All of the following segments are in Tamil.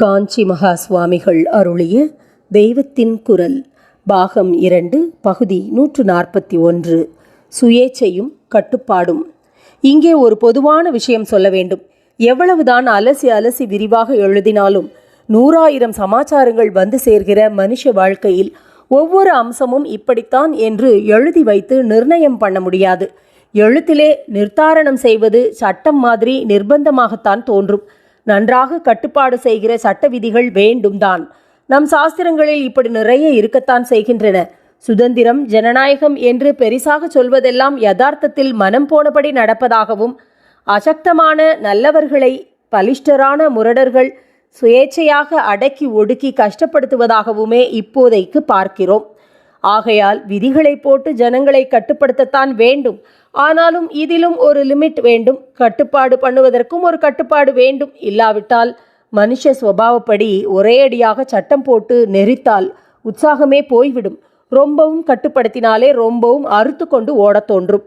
காஞ்சி மகா சுவாமிகள் அருளிய தெய்வத்தின் குரல் பாகம் இரண்டு பகுதி நூற்று நாற்பத்தி ஒன்று. சுயேச்சையும் கட்டுப்பாடும். இங்கே ஒரு பொதுவான விஷயம் சொல்ல வேண்டும். எவ்வளவுதான் அலசி அலசி விரிவாக எழுதினாலும் நூறாயிரம் சமாச்சாரங்கள் வந்து சேர்கிற மனுஷ வாழ்க்கையில் ஒவ்வொரு அம்சமும் இப்படித்தான் என்று எழுதி வைத்து நிர்ணயம் பண்ண முடியாது. எழுத்திலே நிர்த்தாரணம் செய்வது சட்டம் மாதிரி நிர்பந்தமாகத்தான் தோன்றும். நன்றாக கட்டுப்பாடு செய்கிற சட்ட விதிகள் வேண்டும்தான். நம் சாஸ்திரங்களில் இப்படி நிறைய இருக்கத்தான் செய்கின்றன. சுதந்திரம் ஜனநாயகம் என்று பெரிசாக சொல்வதெல்லாம் யதார்த்தத்தில் மனம் போனபடி நடப்பதாகவும் அசக்தமான நல்லவர்களை பலிஷ்டரான முரடர்கள் சுயேச்சையாக அடக்கி ஒடுக்கி கஷ்டப்படுத்துவதாகவுமே இப்போதைக்கு பார்க்கிறோம். ஆகையால் விதிகளை போட்டு ஜனங்களை கட்டுப்படுத்தத்தான் வேண்டும். ஆனாலும் இதிலும் ஒரு லிமிட் வேண்டும். கட்டுப்பாடு பண்ணுவதற்கும் ஒரு கட்டுப்பாடு வேண்டும். இல்லாவிட்டால் மனுஷ சுவாவப்படி ஒரேயடியாக சட்டம் போட்டு நெறித்தால் உற்சாகமே போய்விடும். ரொம்பவும் கட்டுப்படுத்தினாலே ரொம்பவும் அறுத்து கொண்டு ஓடத் தோன்றும்.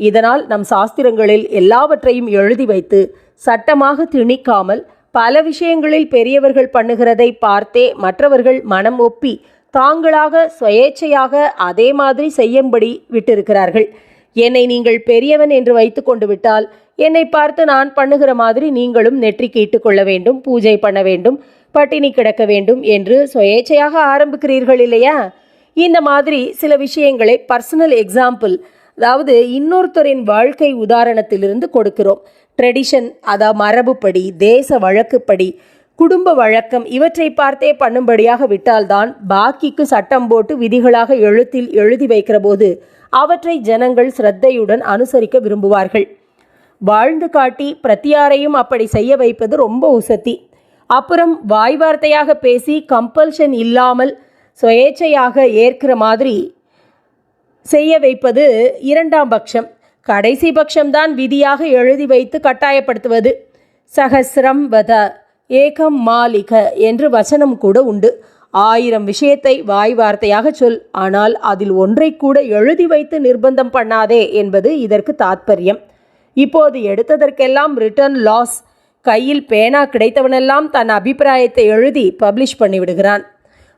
இதனால் நம் சாஸ்திரங்களில் எல்லாவற்றையும் எழுதி வைத்து சட்டமாக திணிக்காமல் பல விஷயங்களில் பெரியவர்கள் பண்ணுகிறதை பார்த்தே மற்றவர்கள் மனம் ஒப்பி தாங்களாக சுயேச்சையாக அதே மாதிரி செய்யும்படி விட்டிருக்கிறார்கள். என்னை நீங்கள் பெரியவன் என்று வைத்து கொண்டு விட்டால் என்னை பார்த்து நான் பண்ணுகிற மாதிரி நீங்களும் நெற்றிக்கு கொள்ள வேண்டும் பூஜை பண்ண வேண்டும் பட்டினி கிடக்க வேண்டும் என்று சுயேச்சையாக ஆரம்பிக்கிறீர்கள் இல்லையா? இந்த மாதிரி சில விஷயங்களை பர்சனல் எக்ஸாம்பிள் அதாவது இன்னொருத்தரின் வாழ்க்கை உதாரணத்திலிருந்து கொடுக்கிறோம். ட்ரெடிஷன் அதாவது மரபுப்படி தேச வழக்குப்படி குடும்ப வழக்கம் இவற்றை பார்த்தே பண்ணும்படியாக விட்டால்தான் பாக்கிக்கு சட்டம் போட்டு விதிகளாக எழுத்தில் எழுதி வைக்கிற போது அவற்றை ஜனங்கள் சிரத்தையுடன் அனுசரிக்க விரும்புவார்கள். வாழ்ந்து காட்டி பிரத்தியாரையும் அப்படி செய்ய வைப்பது ரொம்ப உசத்தி. அப்புறம் வாய் வார்த்தையாக பேசி கம்பல்ஷன் இல்லாமல் சுயேச்சையாக ஏற்கிற மாதிரி செய்ய வைப்பது இரண்டாம் பட்சம். கடைசி பட்சம்தான் விதியாக எழுதி வைத்து கட்டாயப்படுத்துவது. சகசிரம் வத. ஏகம் மாலிக என்று வசனம் கூட உண்டு. ஆயிரம் விஷயத்தை வாய் வார்த்தையாக சொல் ஆனால் அதில் ஒன்றை கூட எழுதி வைத்து நிர்பந்தம் பண்ணாதே என்பது இதற்கு தாத்பரியம். இப்போது எடுத்ததற்கெல்லாம் ரிட்டர்ன் லாஸ் கையில் பேனா கிடைத்தவனெல்லாம் தன் அபிப்பிராயத்தை எழுதி பப்ளிஷ் பண்ணிவிடுகிறான்.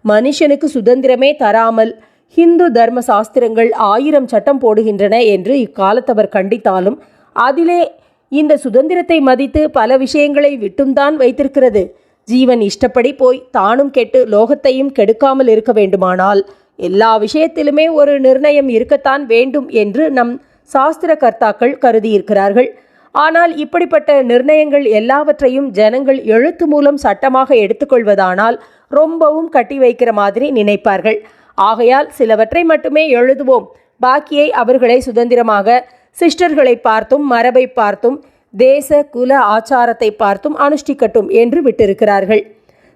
மனுஷனுக்கு சுதந்திரமே தராமல் ஹிந்து தர்ம சாஸ்திரங்கள் ஆயிரம் சட்டம் போடுகின்றன என்று இக்காலத்தவர் கண்டித்தாலும் அதிலே இந்த சுதந்திரத்தை மதித்து பல விஷயங்களை விட்டும்தான் வைத்திருக்கிறது. ஜீவன் இஷ்டப்படி போய் தானும் கெட்டு லோகத்தையும் கெடுக்காமல் இருக்க வேண்டுமானால் எல்லா விஷயத்திலுமே ஒரு நிர்ணயம் இருக்கத்தான் வேண்டும் என்று நம் சாஸ்திர கர்த்தாக்கள் கருதியிருக்கிறார்கள். ஆனால் இப்படிப்பட்ட நிர்ணயங்கள் எல்லாவற்றையும் ஜனங்கள் எழுத்து மூலம் சட்டமாக எடுத்துக்கொள்வதானால் ரொம்பவும் கட்டி வைக்கிற மாதிரி நினைப்பார்கள். ஆகையால் சிலவற்றை மட்டுமே எழுதுவோம். பாக்கியை அவர்களை சுதந்திரமாக சிஸ்டர்களை பார்த்தும் மரபை பார்த்தும் தேச குல ஆச்சாரத்தை பார்த்தும் அனுஷ்டிக்கட்டும் என்று விட்டிருக்கிறார்கள்.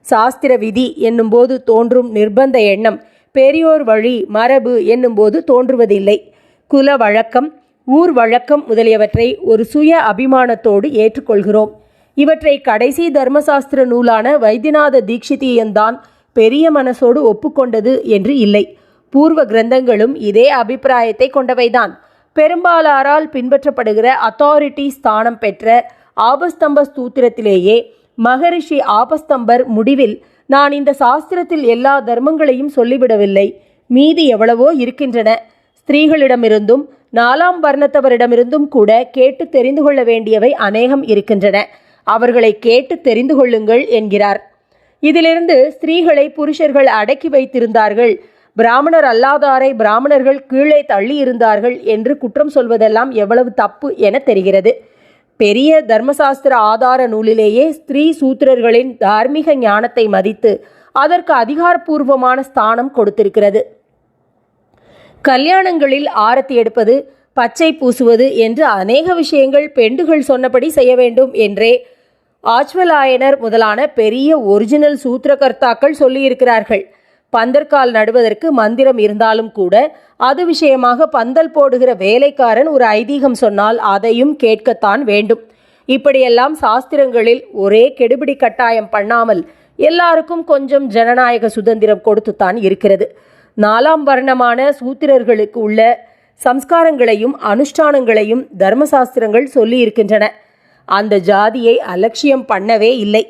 சாஸ்திர விதி என்னும்போது தோன்றும் நிர்பந்த எண்ணம் பெரியோர் வழி மரபு என்னும்போது தோன்றுவதில்லை. குல வழக்கம் ஊர் வழக்கம் முதலியவற்றை ஒரு சுய அபிமானத்தோடு ஏற்றுக்கொள்கிறோம். இவற்றை கடைசி தர்மசாஸ்திர நூலான வைத்தியநாத தீட்சிதியன்தான் பெரிய மனசோடு ஒப்புக்கொண்டது என்று இல்லை. பூர்வ கிரந்தங்களும் இதே அபிப்பிராயத்தை கொண்டவைதான். பெரும்பாலாரால் பின்பற்றப்படுகிற அத்தாரிட்டி ஸ்தானம் பெற்ற ஆபஸ்தம்ப ஸ்தூத்திரத்திலேயே மகரிஷி ஆபஸ்தம்பர் முடிவில் நான் இந்த சாஸ்திரத்தில் எல்லா தர்மங்களையும் சொல்லிவிடவில்லை. மீதி எவ்வளவோ இருக்கின்றன. ஸ்திரீகளிடமிருந்தும் நாலாம் வர்ணத்தவரிடமிருந்தும் கூட கேட்டு தெரிந்து கொள்ள வேண்டியவை அநேகம் இருக்கின்றன. அவர்களை கேட்டு தெரிந்து கொள்ளுங்கள் என்கிறார். இதிலிருந்து ஸ்திரீகளை புருஷர்கள் அடக்கி வைத்திருந்தார்கள். பிராமணர் அல்லாதாரை பிராமணர்கள் கீழே தள்ளி இருந்தார்கள் என்று குற்றம் சொல்வதெல்லாம் எவ்வளவு தப்பு என தெரிகிறது. பெரிய தர்மசாஸ்திர ஆதார நூலிலேயே ஸ்திரீ சூத்திரர்களின் தார்மீக ஞானத்தை மதித்து அதற்கு அதிகாரப்பூர்வமான ஸ்தானம் கொடுத்திருக்கிறது. கல்யாணங்களில் ஆரத்தி எடுப்பது பச்சை பூசுவது என்று அநேக விஷயங்கள் பெண்டுகள் சொன்னபடி செய்ய வேண்டும் என்றே ஆச்வலாயனர் முதலான பெரிய ஒரிஜினல் சூத்திரகர்த்தாக்கள் சொல்லியிருக்கிறார்கள். பந்தற்கால் நடுவதற்கு மந்திரம் இருந்தாலும் கூட அது விஷயமாக பந்தல் போடுகிற வேலைக்காரன் ஒரு ஐதீகம் சொன்னால் அதையும் கேட்கத்தான் வேண்டும். இப்படியெல்லாம் சாஸ்திரங்களில் ஒரே கெடுபிடி கட்டாயம் பண்ணாமல் எல்லாருக்கும் கொஞ்சம் ஜனநாயக சுதந்திரம் கொடுத்துத்தான் இருக்கிறது. நாலாம் வர்ணமான சூத்திரர்களுக்கு உள்ள சம்ஸ்காரங்களையும் அனுஷ்டானங்களையும் தர்மசாஸ்திரங்கள் சொல்லி இருக்கின்றன அந்த ஜாதியை அலட்சியம் பண்ணவே இல்லை.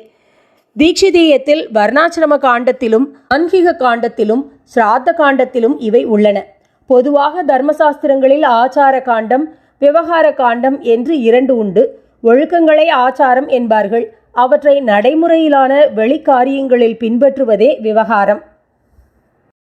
தீட்சிதீயத்தில் வர்ணாசிரம காண்டத்திலும் அன்கிக காண்டத்திலும் சிராத்த காண்டத்திலும் இவை உள்ளன. பொதுவாக தர்மசாஸ்திரங்களில் ஆச்சார காண்டம் விவகார காண்டம் என்று இரண்டு உண்டு. ஒழுக்கங்களை ஆச்சாரம் என்பார்கள். அவற்றை நடைமுறையிலான வெளிக்காரியங்களில் பின்பற்றுவதே விவகாரம்.